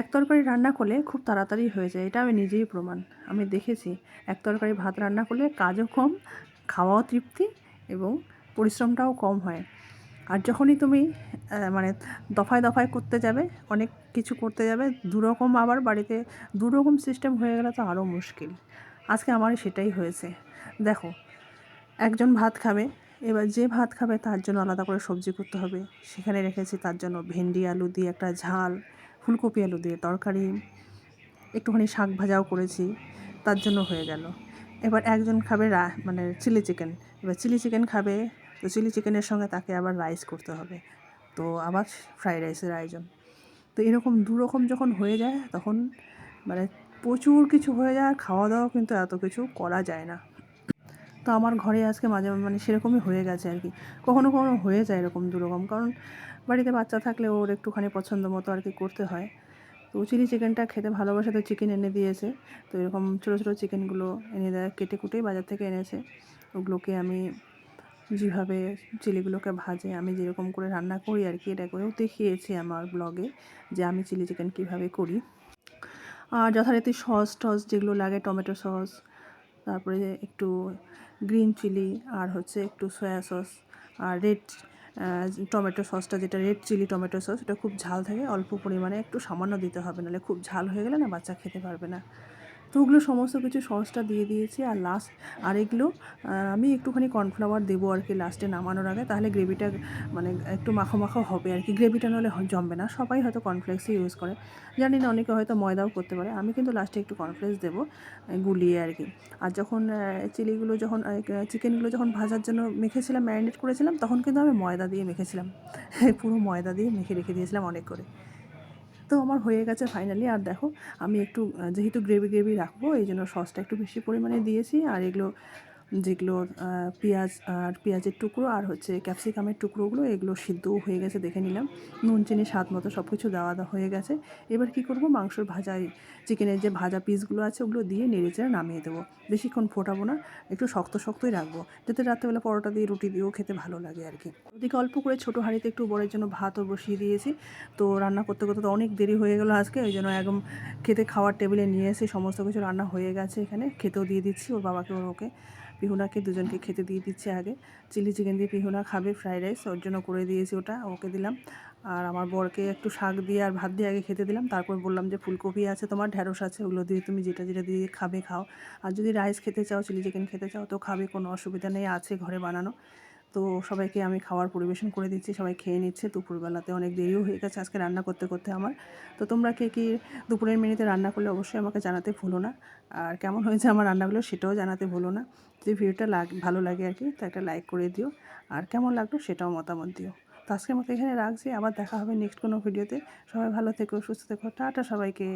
এক তরকারি রান্না করলে খুব তাড়াতাড়ি হয়ে যায়, এটা আমি নিজেই প্রমাণ। আমি দেখেছি, এক তরকারি ভাত রান্না করলে কাজও কম, খাওয়াও তৃপ্তি এবং পরিশ্রমটাও কম হয়। আর যখনই তুমি মানে দফায় দফায় করতে যাবে, অনেক কিছু করতে যাবে, দুরকম আবার বাড়িতে দুরকম সিস্টেম হয়ে গেলে তো আরও মুশকিল। আজকে আমার সেটাই হয়েছে। দেখো, একজন ভাত খাবে, এবার যে ভাত খাবে তার জন্য আলাদা করে সবজি করতে হবে। সেখানে রেখেছি তার জন্য ভেন্ডি, আলু দিয়ে একটা ঝাল ফুলকপি, আলু দিয়ে তরকারি, একটুখানি শাক ভাজাও করেছি, তার জন্য হয়ে গেল। এবার একজন খাবে রা মানে চিলি চিকেন এবার চিলি চিকেন খাবে, তো চিলি চিকেনের সঙ্গে তাকে আবার রাইস করতে হবে। তো আবার ফ্রাইড রাইসের আয়োজন। তো এরকম দু রকম যখন হয়ে যায়, তখন মানে প্রচুর কিছু হয়ে যায় খাওয়া দাওয়া কিন্তু এত কিছু করা যায় না। তো আমার ঘরে আজকে মাঝে মানে সেরকমই হয়ে গেছে আর কি। কখনো কখনো হয়ে যায় এরকম দুরকম। কারণ বাড়িতে বাচ্চা থাকলে ওর একটুখানি পছন্দ মতো আর কি করতে হয়। তো চিলি চিকেনটা খেতে ভালোবাসে, তো চিকেন এনে দিয়েছে। তো এরকম ছোটো ছোটো চিকেনগুলো এনে দেয়, কেটে কুটেই বাজার থেকে এনেছে। ওগুলোকে আমি যেভাবে চিলিগুলোকে ভাজে, আমি যেরকম করে রান্না করি আর কি, এটা করেও দেখিয়েছি আমার ব্লগে যে আমি চিলি চিকেন কীভাবে করি। আর যথারীতি সস টস যেগুলো লাগে, টমেটো সস তারপরে একটু গ্রিন চিলি আর হচ্ছে একটু সয়া সস আর রেড টমেটো সসটা যেটা রেড চিলি টমেটো সস এটা খুব ঝাল থাকে, অল্প পরিমাণে একটু সামান্য দিতে হবে, নাহলে খুব ঝাল হয়ে গেলে না বাচ্চা খেতে পারবে না। তো ওগুলো সমস্ত কিছু সসটা দিয়ে দিয়েছি আর লাস্ট আর এগুলো আমি একটুখানি কর্নফ্লাওয়ার দেবো আর কি লাস্টে নামানোর আগে, তাহলে গ্রেভিটা মানে একটু মাখো মাখো হবে আর কি। গ্রেভিটা নাহলে জমবে না। সবাই হয়তো কর্নফ্লেক্সই ইউজ করে। জানি না, অনেকে হয়তো ময়দাও করতে পারে। আমি কিন্তু লাস্টে একটু কর্নফ্লেক্স দেবো গুলিয়ে আর কি। আর যখন চিলিগুলো যখন চিকেনগুলো যখন ভাজার জন্য মেখেছিলাম ম্যারিনেট করেছিলাম, তখন কিন্তু আমি ময়দা দিয়ে মেখেছিলাম। পুরো ময়দা দিয়ে মেখে রেখে দিয়েছিলাম অনেক করে। তো আমার হয়ে গেছে ফাইনালি আর দেখো, আমি একটু যেহেতু গ্রেভি গ্রেভি রাখব এই জন্য সসটা একটু বেশি পরিমাণে দিয়েছি, আর এগুলো যেগুলো পেঁয়াজ আর পেঁয়াজের টুকরো আর হচ্ছে ক্যাপসিকামের টুকরোগুলো, এগুলো সিদ্ধও হয়ে গেছে, দেখে নিলাম। নুন, চিনি, স্বাদ মতো সব কিছু দেওয়া হয়ে গেছে। এবার কি করব? মাংসর ভাজা চিকেনের যে ভাজা পিসগুলো আছে, ওগুলো দিয়ে নেড়ে চেড়ে নামিয়ে দেবো। বেশিক্ষণ ফোটাবো না, একটু শক্ত শক্তই রাখব, যাতে রাত্রেবেলা পরোটা দিয়ে রুটি দিয়েও খেতে ভালো লাগে আর কি। ওদিকে অল্প করে ছোটো হাঁড়িতে একটু বড়ের জন্য ভাতও বসিয়ে দিয়েছি। তো রান্না করতে করতে তো অনেক দেরি হয়ে গেলো আজকে, ওই জন্য একদম খেতে খাওয়ার টেবিলে নিয়ে এসে সমস্ত কিছু রান্না হয়ে গেছে এখানে। খেতেও দিয়ে দিচ্ছি, ওর বাবাকে, ওর ওকে। পিহুনাকে দুজনকে খেতে দিয়ে দিচ্ছে আগে। চিলি চিকেন দিয়ে পিহুনা খাবে ফ্রাইড রাইস, ওর জন্য করে দিয়েছি ওটা, ওকে দিলাম। আর আমার বরকে একটু শাক দিয়ে আর ভাত দিয়ে আগে খেতে দিলাম। তারপর বললাম যে ফুলকপি আছে তোমার ঢ্যাঁড়স আছে, ওগুলো দিয়ে তুমি যেটা যেটা দিয়ে খাবে খাও। আর যদি রাইস খেতে চাও, চিলি চিকেন খেতে চাও, তো খাবে, কোনো অসুবিধা নেই, আছে ঘরে বানানো। তো সবাইকে আমি খাওয়ার পরিবেশন করে দিচ্ছি। সবাই খেয়ে নিচ্ছে। দুপুরবেলাতে অনেক দেরিও হয়ে গেছে আজকে রান্না করতে করতে আমার। তো তোমরা কে কি দুপুরের মিনিটে রান্না করলে অবশ্যই আমাকে জানাতে ভুলো না। আর কেমন হয়েছে আমার রান্নাগুলো সেটাও জানাতে ভুলো না। যদি ভিডিওটা লাগ, ভালো লাগে আর কি, তো একটা লাইক করে দিও। আর কেমন লাগল সেটাও মতামত দিও। তো আজকের মতো এখানে রাখছি। আবার দেখা হবে নেক্সট কোনো ভিডিওতে। সবাই ভালো থেকো, সুস্থ থেকো। টাটা সবাইকে।